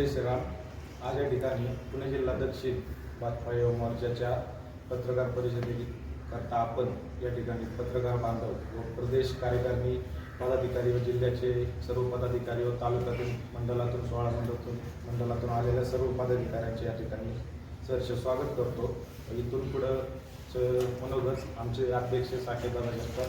जय श्रीराम. आज या ठिकाणी पुणे जिल्हा दक्षिण बातपाई मोर्चाच्या पत्रकार परिषदेकरता आपण या ठिकाणी पत्रकार बांधव व प्रदेश कार्यकारिणी पदाधिकारी व जिल्ह्याचे सर्व पदाधिकारी व तालुक्यातून मंडलातून सोळा मंडळातून मंडलातून आलेल्या सर्व पदाधिकाऱ्यांचे या ठिकाणी सहर्ष स्वागत करतो. इथून पुढं च- मनोगत आमचे अध्यक्ष साकेदादा जगतात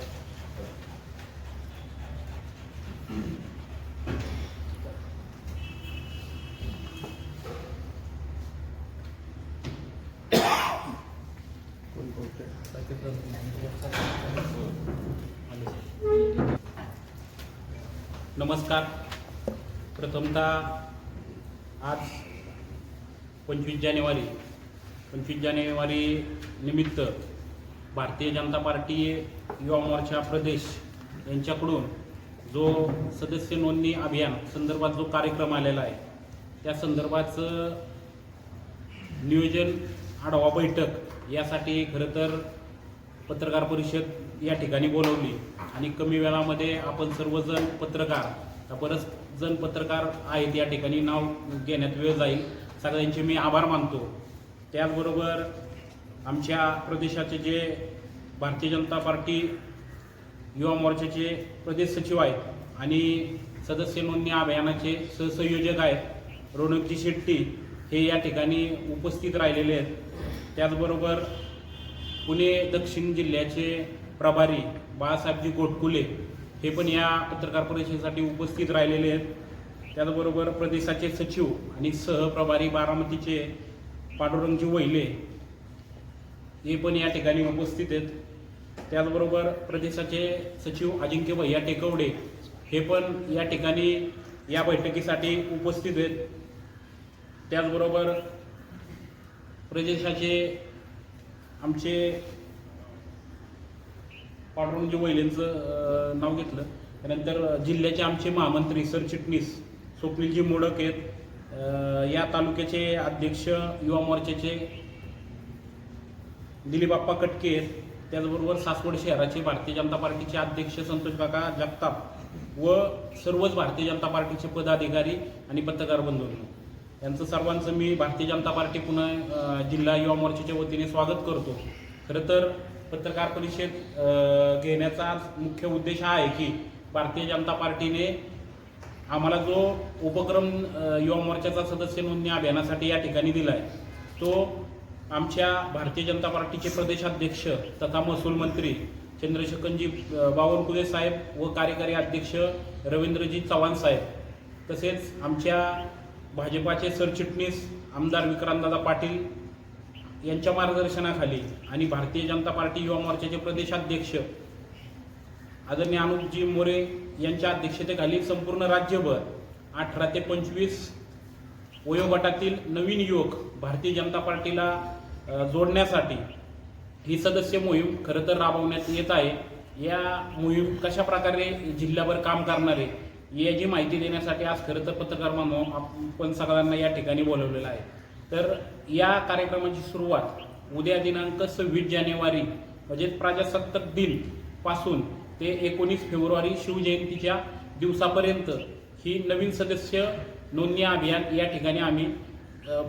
नमस्कार. प्रथमतः आज पंचवीस जानेवारी. पंचवीस जानेवारी निमित्त भारतीय जनता पार्टी युवा मोर्चा प्रदेश यांच्याकडून जो सदस्य नोंदणी अभियान संदर्भात जो कार्यक्रम आलेला आहे त्या संदर्भाचं नियोजन आढावा बैठक यासाठी खरं तर पत्रकार परिषद या ठिकाणी बोलवली आणि कमी वेळामध्ये आपण सर्वजण पत्रकार बरंच जण पत्रकार आहेत या ठिकाणी नाव घेण्यात वेळ जाईल. सगळ्यांचे मी आभार मानतो. त्याचबरोबर आमच्या प्रदेशाचे जे भारतीय जनता पार्टी युवा मोर्चाचे प्रदेश सचिव आहेत आणि सदस्य नोंदणी अभियानाचे सहसंयोजक आहेत रोनकजी शेट्टी हे या ठिकाणी उपस्थित राहिलेले आहेत. त्याचबरोबर पुणे दक्षिण जिल्ह्याचे प्रभारी बाळासाहेबजी गोटकुले हे पण या पत्रकार परिषदेसाठी उपस्थित राहिलेले आहेत. त्याचबरोबर प्रदेशाचे सचिव आणि सहप्रभारी बारामतीचे पांडुरंगजी वहिले हे पण या ठिकाणी उपस्थित आहेत. त्याचबरोबर प्रदेशाचे सचिव अजिंक्य भैया टेकवडे हे पण या ठिकाणी या बैठकीसाठी उपस्थित आहेत. त्याचबरोबर प्रदेशाचे आमचे पांडुरंगजी वैलेंचं नाव घेतलं. त्यानंतर जिल्ह्याचे आमचे महामंत्री सरचिटणीस स्वप्नीलजी मोडक आहेत. या तालुक्याचे अध्यक्ष युवा मोर्चाचे दिलीप कटके आहेत. त्याचबरोबर सासवड शहराचे भारतीय जनता पार्टीचे अध्यक्ष संतोष काका जगताप व सर्वच भारतीय जनता पार्टीचे पदाधिकारी आणि पत्रकार बंधू यांचं सर्वांचं मी भारतीय जनता पार्टी पुणे जिल्हा युवा मोर्चाच्या वतीने स्वागत करतो. खरं तर पत्रकार परिषद घेण्याचा आज मुख्य उद्देश हा आहे की भारतीय जनता पार्टीने आम्हाला जो उपक्रम युवा मोर्चाचा सदस्य नोंदणी अभियानासाठी या ठिकाणी दिला आहे तो आमच्या भारतीय जनता पार्टीचे प्रदेशाध्यक्ष तथा महसूल मंत्री चंद्रशेखरजी बावनकुले साहेब व कार्यकारी अध्यक्ष रवींद्रजी चव्हाण साहेब तसेच आमच्या भाजपाचे सरचिटणीस आमदार विक्रांतदादा पाटील यांच्या मार्गदर्शनाखाली आणि भारतीय जनता पार्टी युवा मोर्चाचे प्रदेशाध्यक्ष आदरणीय अनुपजी मोरे यांच्या अध्यक्षतेखाली संपूर्ण राज्यभर अठरा ते पंचवीस वयोगटातील नवीन युवक भारतीय जनता पार्टीला जोडण्यासाठी ही सदस्य मोहीम खरं तर राबवण्यात येत आहे. या मोहीम कशा प्रकारे जिल्ह्याभर काम करणार आहे याची माहिती देण्यासाठी आज खरं तर पत्रकार म्हणून आपण सगळ्यांना या ठिकाणी बोलवलेलं आहे. तर या कार्यक्रमाची सुरुवात उद्या दिनांक सव्वीस जानेवारी म्हणजेच प्रजासत्ताक दिनपासून ते एकोणीस फेब्रुवारी शिवजयंतीच्या दिवसापर्यंत ही नवीन सदस्य नोंदणी अभियान या ठिकाणी आम्ही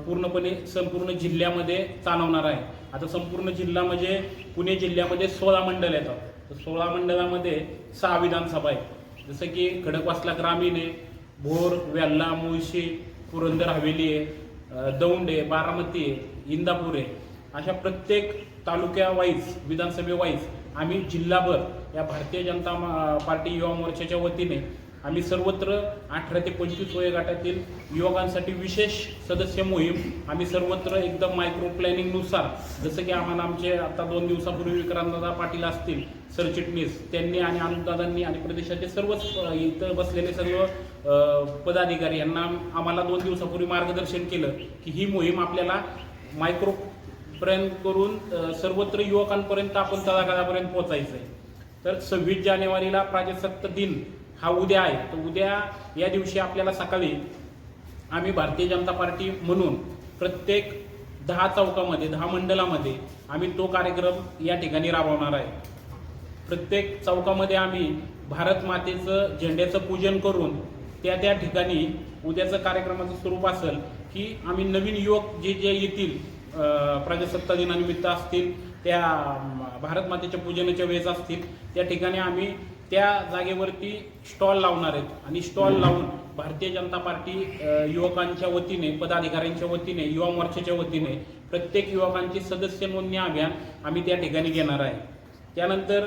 पूर्णपणे संपूर्ण जिल्ह्यामध्ये चालवणार आहे. आता संपूर्ण जिल्हा म्हणजे पुणे जिल्ह्यामध्ये सोळा मंडळ येतात तर सोळा मंडळामध्ये सहा विधानसभा आहेत. जसं की खडकवासला ग्रामीण आहे भोर वेल्ला मुळशी पुरंदर हवेली आहे. दौंड आहे बारामती आहे इंदापूर आहे अशा प्रत्येक तालुक्या वाईज विधानसभे वाईज आम्ही जिल्हाभर या भारतीय जनता मा- पार्टी युवा मोर्चाच्या वतीने आम्ही सर्वत्र अठरा ते पंचवीस वयोगटातील युवकांसाठी विशेष सदस्य मोहीम आम्ही सर्वत्र एकदम मायक्रो प्लॅनिंगनुसार जसं की आम्हाला आमचे आता दोन दिवसापूर्वी विक्रांतदादा पाटील असतील सरचिटणीस त्यांनी आणि अनुदादांनी आणि प्रदेशाचे सर्वच इथं बसलेले सर्व पदाधिकारी यांना आम्हाला दोन दिवसापूर्वी मार्गदर्शन केलं की ही मोहीम आपल्याला मायक्रो पर्यंत करून सर्वत्र युवकांपर्यंत आपण तळागाळापर्यंत पोहोचायचं आहे तर सव्वीस जानेवारीला प्राजसत्ता दिन हा उद्या आहे. तर उद्या या दिवशी आपल्याला सकाळी आम्ही भारतीय जनता पार्टी म्हणून प्रत्येक दहा चौकामध्ये दहा मंडलामध्ये आम्ही तो कार्यक्रम या ठिकाणी राबवणार आहे. प्रत्येक चौकामध्ये आम्ही भारत मातेचं झेंड्याचं पूजन करून त्या त्या ठिकाणी उद्याचं कार्यक्रमाचं स्वरूप असेल की आम्ही नवीन युवक जे जे येतील प्रजासत्ता दिनानिमित्त असतील त्या भारत मातेच्या पूजनाच्या वेळेस असतील त्या ठिकाणी आम्ही त्या जागेवरती स्टॉल लावणार आहेत. आणि स्टॉल लावून भारतीय जनता पार्टी युवकांच्या वतीने पदाधिकाऱ्यांच्या वतीने युवा मोर्चाच्या वतीने प्रत्येक युवकांची सदस्य नोंदणी अभियान आम्ही त्या ठिकाणी घेणार आहे. त्यानंतर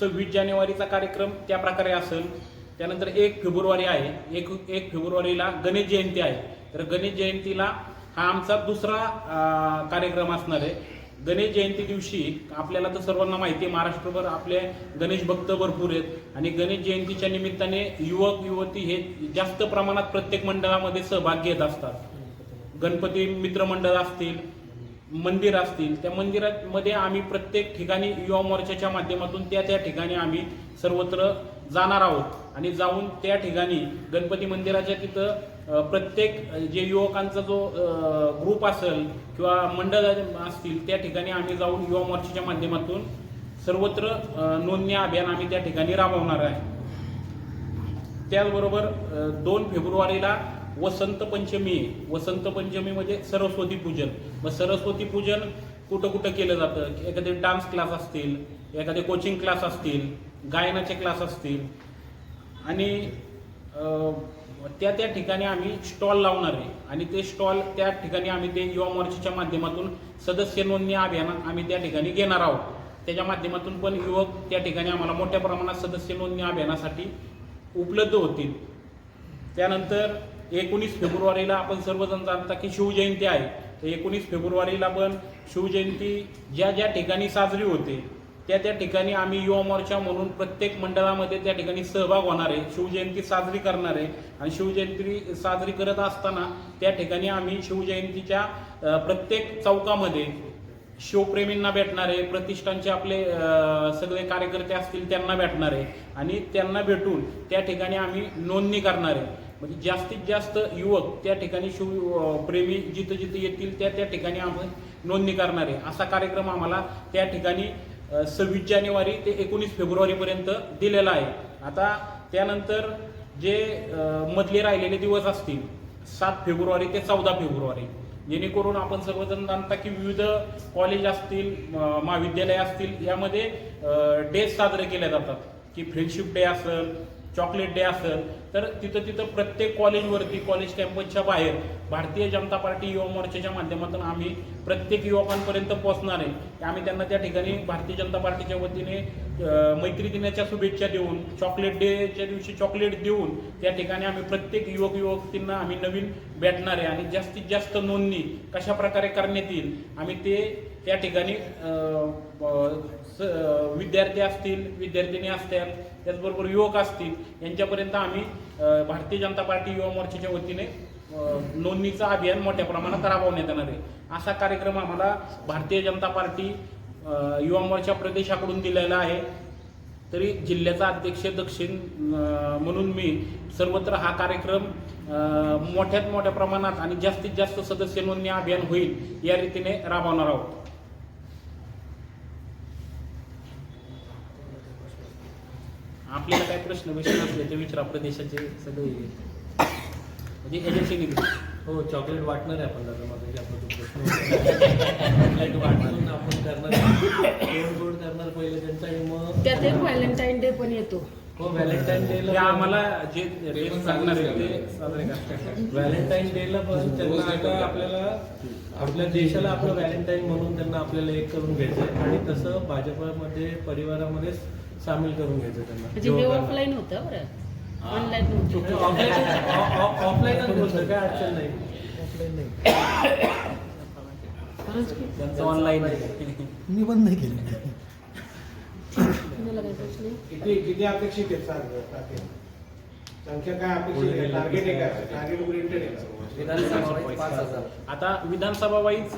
सव्वीस जानेवारीचा कार्यक्रम त्या प्रकारे असेल. त्यानंतर एक फेब्रुवारी आहे. एक एक फेब्रुवारीला गणेश जयंती आहे. तर गणेश जयंतीला हा आमचा दुसरा कार्यक्रम असणार आहे. गणेश जयंती दिवशी आपल्याला तर सर्वांना माहिती आहे महाराष्ट्रभर आपले गणेश भक्त भरपूर आहेत. आणि गणेश जयंतीच्या निमित्ताने युवक युवती हे जास्त प्रमाणात प्रत्येक मंडळामध्ये सहभाग घेत असतात. गणपती मित्रमंडळ असतील मंदिर असतील त्या मंदिरामध्ये आम्ही प्रत्येक ठिकाणी युवा मोर्चाच्या माध्यमातून त्या त्या ठिकाणी आम्ही सर्वत्र जाणार आहोत. आणि जाऊन त्या ठिकाणी गणपती मंदिराच्या तिथं प्रत्येक जे युवकांचा जो ग्रुप असेल किंवा मंडळ असतील त्या ठिकाणी आम्ही जाऊन युवा मोर्चाच्या माध्यमातून सर्वत्र नोंदणी अभियान आम्ही त्या ठिकाणी राबवणार आहे. त्याचबरोबर दोन फेब्रुवारीला वसंत पंचमी वसंत पंचमी म्हणजे सरस्वती पूजन. मग सरस्वती पूजन कुठं कुठं केलं जातं? एखादे डान्स क्लास असतील एखादे कोचिंग क्लास असतील गायनाचे क्लास असतील. आणि त्या त्या ठिकाणी आम्ही स्टॉल लावणार आहे. आणि ते स्टॉल त्या ठिकाणी आम्ही ते युवा मोर्चाच्या माध्यमातून सदस्य नोंदणी अभियान आम्ही त्या ठिकाणी घेणार आहोत. त्याच्या माध्यमातून पण युवक त्या ठिकाणी आम्हाला मोठ्या प्रमाणात सदस्य नोंदणी अभियानासाठी उपलब्ध होतील. त्यानंतर एकोणीस फेब्रुवारीला आपण सर्वजण जाणता की शिवजयंती आहे. तर एकोणीस फेब्रुवारीला पण शिवजयंती ज्या ज्या ठिकाणी साजरी होते त्या त्या ठिकाणी आम्ही युवा मोर्चा म्हणून प्रत्येक मंडळामध्ये त्या ठिकाणी सहभाग होणार आहे. शिवजयंती साजरी करणार आहे. आणि शिवजयंती साजरी करत असताना त्या ठिकाणी आम्ही शिवजयंतीच्या प्रत्येक चौकामध्ये शिवप्रेमींना भेटणार आहे. प्रतिष्ठानचे आपले सगळे कार्यकर्ते असतील त्यांना भेटणार आहे. आणि त्यांना भेटून त्या ठिकाणी आम्ही नोंदणी करणार आहे. म्हणजे जास्तीत जास्त युवक त्या ठिकाणी शिवप्रेमी जिथं जिथं येतील त्या त्या ठिकाणी आम्ही नोंदणी करणार आहे. असा कार्यक्रम आम्हाला त्या ठिकाणी सव्वीस जानेवारी ते एकोणीस फेब्रुवारीपर्यंत दिलेला आहे. आता त्यानंतर जे मधले राहिलेले दिवस असतील सात फेब्रुवारी ते चौदा फेब्रुवारी जेणेकरून आपण सर्वजण जाणता की विविध कॉलेज असतील महाविद्यालय असतील यामध्ये डे साजरे केले जातात. की फ्रेंडशिप डे असेल चॉकलेट डे असेल तर तिथं तिथं प्रत्येक कॉलेजवरती कॉलेज कॅम्पसच्या बाहेर भारतीय जनता पार्टी युवा मोर्चाच्या माध्यमातून आम्ही प्रत्येक युवकांपर्यंत पोहोचणार आहे. आम्ही त्यांना त्या ठिकाणी भारतीय जनता पार्टीच्या वतीने मैत्री दिनाच्या शुभेच्छा देऊन चॉकलेट डेच्या दिवशी चॉकलेट देऊन त्या ठिकाणी आम्ही प्रत्येक युवक युवतींना आम्ही नवीन भेटणार आहे. आणि जास्तीत जास्त नोंदणी कशा प्रकारे करण्यात येईल आम्ही ते त्या ठिकाणी विद्यार्थी असतील विद्यार्थिनी असतात त्याचबरोबर युवक असतील यांच्यापर्यंत आम्ही भारतीय जनता पार्टी युवा मोर्चाच्या वतीने नोंदणीचं अभियान मोठ्या प्रमाणात राबवण्यात येणार आहे. असा कार्यक्रम आम्हाला भारतीय जनता पार्टी युवा मोर्चा प्रदेशाकडून दिलेला आहे. तरी जिल्ह्याचा अध्यक्ष दक्षिण म्हणून मी सर्वत्र हा कार्यक्रम मोठ्यात मोठ्या प्रमाणात आणि जास्तीत जास्त सदस्य नोंदणी अभियान होईल या रीतीने राबवणार आहोत. आपल्याला काय प्रश्न विषय असले ते विचारा प्रदेशाचे सगळे म्हणजे एजन्सी निघते हो चॉकलेट वाटणार आहे आपण दादा माझा की आपला तो प्रश्न होता. चॉकलेट वाटून आपण करणार. गोड करणार पहिले त्यांचा मग त्यात एक व्हॅलेंटाईन डे पण येतो. हो व्हॅलेंटाईन डे ते ला आम्हाला जे डेट सांगणार आहे ते साजरे करतात व्हॅलेंटाईन डे ला पण त्यांना आता आपल्याला आपल्या देशाला आपलं व्हॅलेंटाईन म्हणून त्यांना आपल्याला एक करून घ्यायचं आहे. आणि तसं भाजपमध्ये परिवारामध्ये सामील करून घ्यायचं त्यांना. म्हणजे हे ऑफलाईन होतं बरं. ऑनलाईन नव्हतं ऑफलाईन बोलतो काय अडचण नाही. ऑफलाईन नाही. खरंच की? त्यांचं ऑनलाईन आहे. केली. प्रश्न? किती किती अपेक्षित आहेत टाके संख्या काय अपेक्षित आहे? टार्गेट आहे का? टार्गेट ओरिएंटेड आहे का? आता विधानसभा वाईज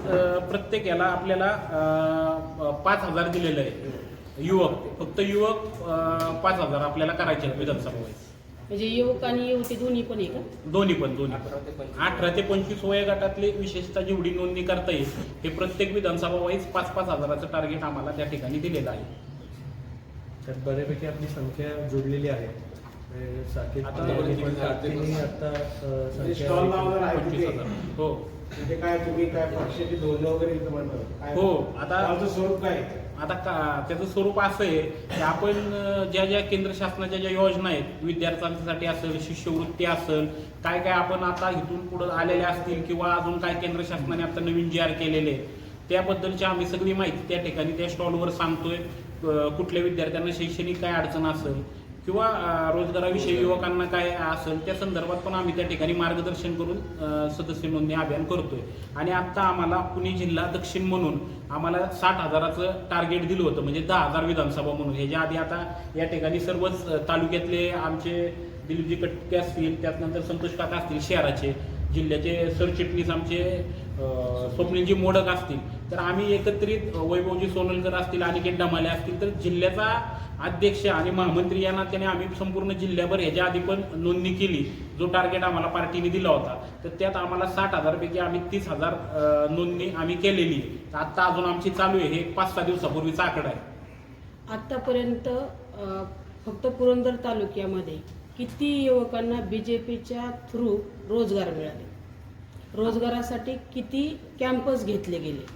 प्रत्येक याला आपल्याला अ, पाच हजार दिलेलं आहे. युवक फक्त युवक अ, पाच हजार आपल्याला करायचे आहेत विधानसभा वाईज म्हणजे युवक आणि युवती दोन्ही पण आहे का? दोन्ही पण दोन्ही पण. अठरा ते पंचवीस. वय गटातले विशेषतः जेवढी नोंदणी करता येईल हे प्रत्येक विधानसभा वाईज पाच पाच हजाराचं टार्गेट आम्हाला त्या ठिकाणी दिलेलं आहे. तर बऱ्यापैकी आपली संख्या जोडलेली आहे. हे साकेत आता यांनी पण किती झाले ते तातडीने पण आता अ, म्हणजे संख्या स्टॉल लावणार आहे पंचवीस तिथे. हजार. हो. म्हणजे काय तुम्ही काय पक्षाची धोरणं वगैरे इथं म्हणणार काय हो, आता- स्वरूप काय? आहे? आता का त्याचं स्वरूप असं आहे की आपण ज्या ज्या केंद्र शासनाच्या ज्या योजना आहेत विद्यार्थ्यांसाठी असेल शिष्यवृत्ती असेल काय काय आपण आता इथून पुढे आलेले असतील किंवा अजून काय केंद्र शासनाने आता नवीन जी आर केलेले आहे त्याबद्दलची आम्ही सगळी माहिती त्या ठिकाणी त्या स्टॉलवर सांगतोय. कुठल्या विद्यार्थ्यांना शैक्षणिक काय अडचण असेल किंवा रोजगाराविषयी युवकांना काय असेल त्या संदर्भात पण आम्ही त्या ठिकाणी मार्गदर्शन करून सदस्य नोंदणी अभियान करतोय. आणि आता आम्हाला पुणे जिल्हा दक्षिण म्हणून आम्हाला साठ हजाराचं टार्गेट दिलं होतं म्हणजे दहा हजार विधानसभा म्हणून. ह्याच्या आधी आता या ठिकाणी सर्वच तालुक्यातले आमचे दिलीपजी कटके असतील त्यानंतर संतोष काका असतील शहराचे जिल्ह्याचे सरचिटणीस आमचे अं, स्वप्नीलजी मोडक असतील तर आम्ही एकत्रित वैभवजी सोनलकर असतील अनिकेत डमाले असतील तर जिल्ह्याचा अध्यक्ष आणि महामंत्री यांना त्याने आम्ही संपूर्ण जिल्ह्याभर ह्याच्या आधी पण नोंदणी केली जो टार्गेट आम्हाला पार्टीने दिला होता. तर त्यात आम्हाला साठ हजारपैकी आम्ही तीस हजार नोंदणी आम्ही केलेली तर आत्ता अजून आमची चालू आहे हे पाच सहा दिवसापूर्वीचा आकडा आहे. आत्तापर्यंत फक्त पुरंदर तालुक्यामध्ये किती युवकांना बी जे पीच्या थ्रू रोजगार मिळाले? रोजगारासाठी किती कॅम्पस घेतले गेले?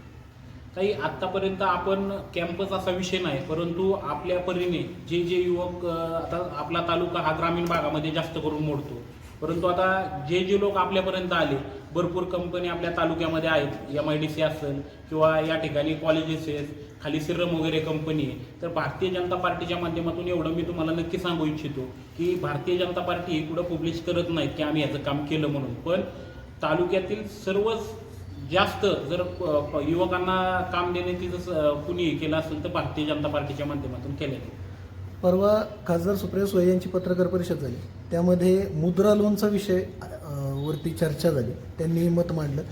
काही आत्तापर्यंत आपण कॅम्पस असा विषय नाही परंतु आपल्या परीने जे जे युवक आता आपला तालुका हा ग्रामीण भागामध्ये जास्त करून मोडतो. परंतु आता जे जे लोक आपल्यापर्यंत आले भरपूर कंपनी आपल्या तालुक्यामध्ये आहेत. एम आय डी सी असेल किंवा या ठिकाणी कॉलेजेस आहेत खाली सिरम वगैरे कंपनी आहे. तर भारतीय जनता पार्टीच्या माध्यमातून एवढं मी तुम्हाला नक्की सांगू इच्छितो की भारतीय जनता पार्टी ही कुठं पब्लिश करत नाहीत की आम्ही याचं काम केलं म्हणून. पण तालुक्यातील सर्वच जास्त जर प- प- युवकांना काम देण्याची जसं कुणी केलं असेल तर भारतीय जनता पार्टीच्या माध्यमातून केलेलं परवा खासदार सुप्रिया सुळे यांची पत्रकार परिषद झाली. त्यामध्ये मुद्रा लोनचा विषय वरती चर्चा झाली. त्यांनी मत मांडलं.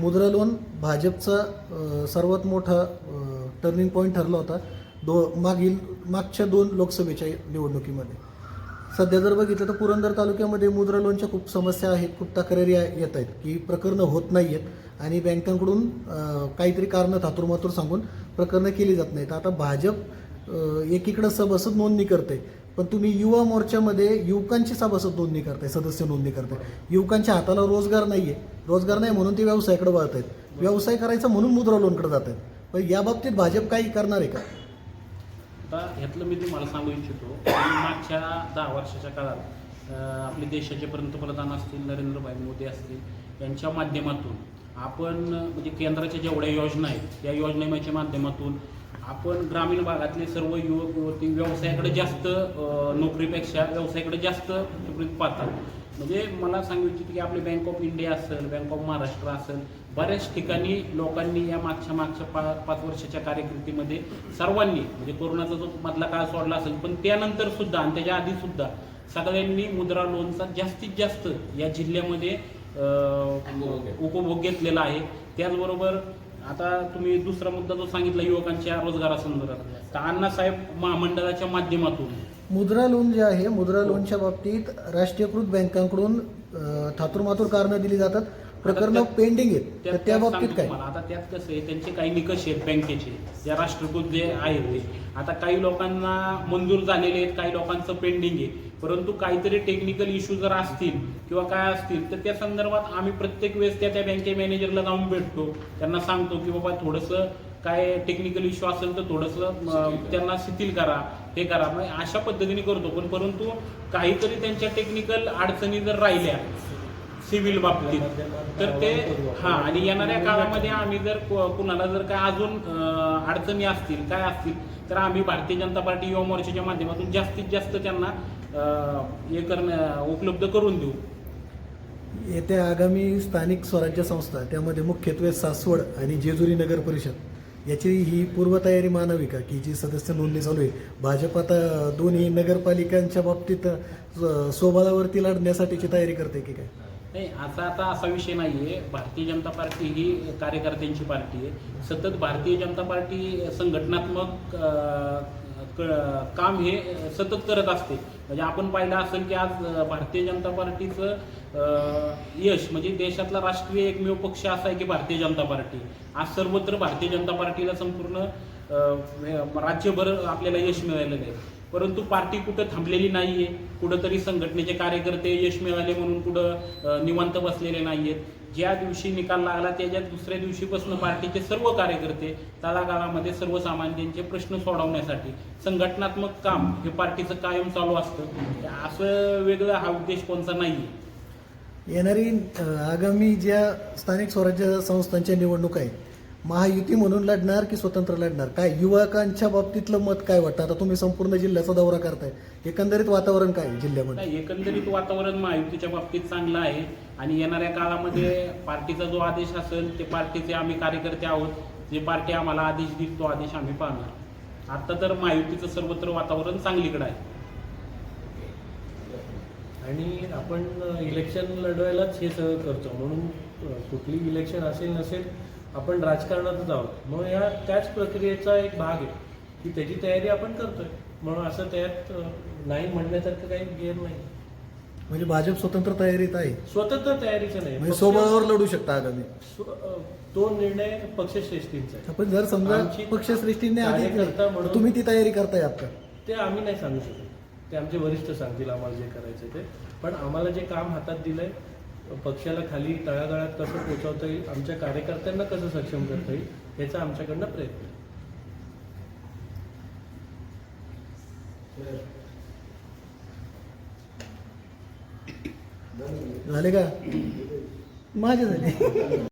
मुद्रा लोन भाजपचा सर्वात मोठा टर्निंग पॉईंट ठरला होता. दो मागील मागच्या दोन लोकसभेच्या निवडणुकीमध्ये. सध्या जर बघितलं तर पुरंदर तालुक्यामध्ये मुद्रा लोनच्या खूप समस्या आहेत खूप तक्रारी येत आहेत की प्रकरणं होत नाही आहेत आणि बँकांकडून काहीतरी कारणं थातूरमातूर सांगून प्रकरणं केली जात नाहीत. आता भाजप एकीकडं सभासद नोंदणी करते पण तुम्ही युवा मोर्चामध्ये युवकांची सभासद नोंदणी करताय सदस्य नोंदणी करताय. युवकांच्या हाताला रोजगार नाही आहे रोजगार नाही म्हणून ते व्यवसायाकडे वळत आहेत व्यवसाय करायचा म्हणून मुद्रा लोनकडे जात आहेत पण या बाबतीत भाजप काही करणार आहे का? आता ह्यातलं मी तुम्हाला सांगू इच्छितो. मागच्या दहा वर्षाच्या काळात आपले देशाचे पंतप्रधान असतील नरेंद्रभाई मोदी असतील यांच्या माध्यमातून आपण म्हणजे केंद्राच्या जेवढ्या योजना आहेत या योजनेच्या माध्यमातून आपण ग्रामीण भागातले सर्व युवक युवती व्यवसायाकडे जास्त नोकरीपेक्षा व्यवसायाकडे जास्त पाहतात. म्हणजे मला सांगू इच्छितो की आपली बँक ऑफ इंडिया असेल बँक ऑफ महाराष्ट्र असेल बऱ्याच ठिकाणी लोकांनी या मागच्या मागच्या पा पाच वर्षाच्या कार्यकिर्दीमध्ये सर्वांनी म्हणजे कोरोनाचा जो मधला काळ सोडला असेल पण त्यानंतर सुद्धा आणि त्याच्या आधी सुद्धा सगळ्यांनी मुद्रा लोनचा जास्तीत जास्त या जिल्ह्यामध्ये उपभोग घेतलेला आहे. त्याचबरोबर आता तुम्ही दुसरा मुद्दा जो सांगितला युवकांच्या रोजगारासंदर्भात. तर अण्णासाहेब महामंडळाच्या माध्यमातून मुद्रा लोन जे आहे मुद्रा लोनच्या बाबतीत राष्ट्रीयकृत बँकांकडून थातूरमातूर कारणं दिली जातात. प्रकरणं पेंडिंग आहेत. तर त्या बाबतीत काय? आता त्यात कसं आहे त्यांचे काही निकष आहेत बँकेचे. ज्या राष्ट्रकृत जे आहेत आता काही लोकांना मंजूर झालेले आहेत काही लोकांचं पेंडिंग आहे. परंतु काहीतरी टेक्निकल इश्यू जर असतील किंवा काय असतील तर त्या संदर्भात आम्ही प्रत्येक वेळेस त्या त्या बँके मॅनेजरला जाऊन भेटतो. त्यांना सांगतो की बाबा थोडंसं काय टेक्निकल इश्यू असेल तर थोडंसं त्यांना शिथिल करा हे करा. मग अशा पद्धतीने करतो. पण परंतु काहीतरी त्यांच्या टेक्निकल अडचणी जर राहिल्या सिव्हिल बाबतीत तर ते हा आणि येणाऱ्या काळामध्ये आम्ही जर कुणाला जर काय अजून अडचणी असतील काय असतील तर आम्ही भारतीय जनता पार्टी युवा मोर्चाच्या माध्यमातून जास्तीत जास्त त्यांना हे करणं उपलब्ध करून देऊ. येत्या आगामी स्थानिक स्वराज्य संस्था त्यामध्ये मुख्यत्वे सासवड आणि जेजुरी नगर परिषद. याची ही पूर्वतयारी मानावी का की जी सदस्य नोंदणी चालू आहे भाजप आता दोन्ही नगरपालिकांच्या बाबतीत स्वबळावरती लढण्यासाठीची तयारी करते की काय? नाही असा आता असा विषय नाही आहे भारतीय जनता पार्टी ही कार्यकर्त्यांची पार्टी आहे. सतत भारतीय जनता पार्टी संघटनात्मक क- काम हे सतत करत असते. म्हणजे आपण पाहिलं असेल की आज भारतीय जनता पार्टीचं यश म्हणजे देशातला राष्ट्रीय एकमेव पक्ष असा आहे की भारतीय जनता पार्टी. आज सर्वत्र भारतीय जनता पार्टीला संपूर्ण राज्यभर आपल्याला यश मिळालेलं आहे. परंतु पार्टी कुठं थांबलेली नाहीये कुठंतरी संघटनेचे कार्यकर्ते यश मिळाले म्हणून कुठं निवांत बसलेले नाहीयेत. ज्या दिवशी निकाल लागला त्याच्या दुसऱ्या दिवशीपासून पार्टीचे सर्व कार्यकर्ते तळागाळामध्ये सर्वसामान्यांचे प्रश्न सोडवण्यासाठी संघटनात्मक काम हे पार्टीचं कायम चालू असतं. असं वेगळं हा उद्देश कोणचा नाही येणारी आगामी ज्या स्थानिक स्वराज्य संस्थांच्या निवडणूक आहेत महायुती म्हणून लढणार की स्वतंत्र लढणार? काय युवकांच्या बाबतीतलं मत काय वाटतं? आता तुम्ही संपूर्ण जिल्ह्याचा दौरा करताय. एकंदरीत वातावरण काय आहे जिल्ह्यामध्ये? नाही, एकंदरीत वातावरण महायुतीच्या बाबतीत चांगलं आहे. आणि येणाऱ्या काळामध्ये पार्टीचा जो आदेश असेल ते पार्टीचे आम्ही कार्यकर्ते आहोत. जे पार्टी आम्हाला आदेश देईल तो आदेश आम्ही पाळणार आता तर महायुतीचं सर्वत्र वातावरण चांगलीकडे आहे. आणि आपण इलेक्शन लढवायलाच हे सगळं करतो. म्हणून अ, कुठली इलेक्शन असेल नसेल आपण राजकारणातच आहोत. म्हणून या त्याच प्रक्रियेचा एक भाग आहे की त्याची तयारी आपण करतोय. म्हणून असं त्यात नाही म्हणण्यासारखं काही गेअर नाही. म्हणजे भाजप स्वतंत्र तयारीत आहे? स्वतंत्र तयारीचं नाही. म्हणजे सोबळावर लढू शकता आगामी. तो निर्णय पक्षश्रेष्ठींचा आहे. आपण जर समजा पक्षश्रेष्ठींनी आधी केलं, म्हणून- तुम्ही ती तयारी करताय आता ते आम्ही नाही सांगू शकत. ते आमचे वरिष्ठ सांगतील आम्हाला जे करायचं ते. पण आम्हाला जे काम हातात दिलंय पक्षाला खाली तळागाळात कसं पोचवता येईल आमच्या कार्यकर्त्यांना कसं सक्षम करता येईल याचा आमच्याकडनं प्रयत्न आहे. झाले का माझे झाले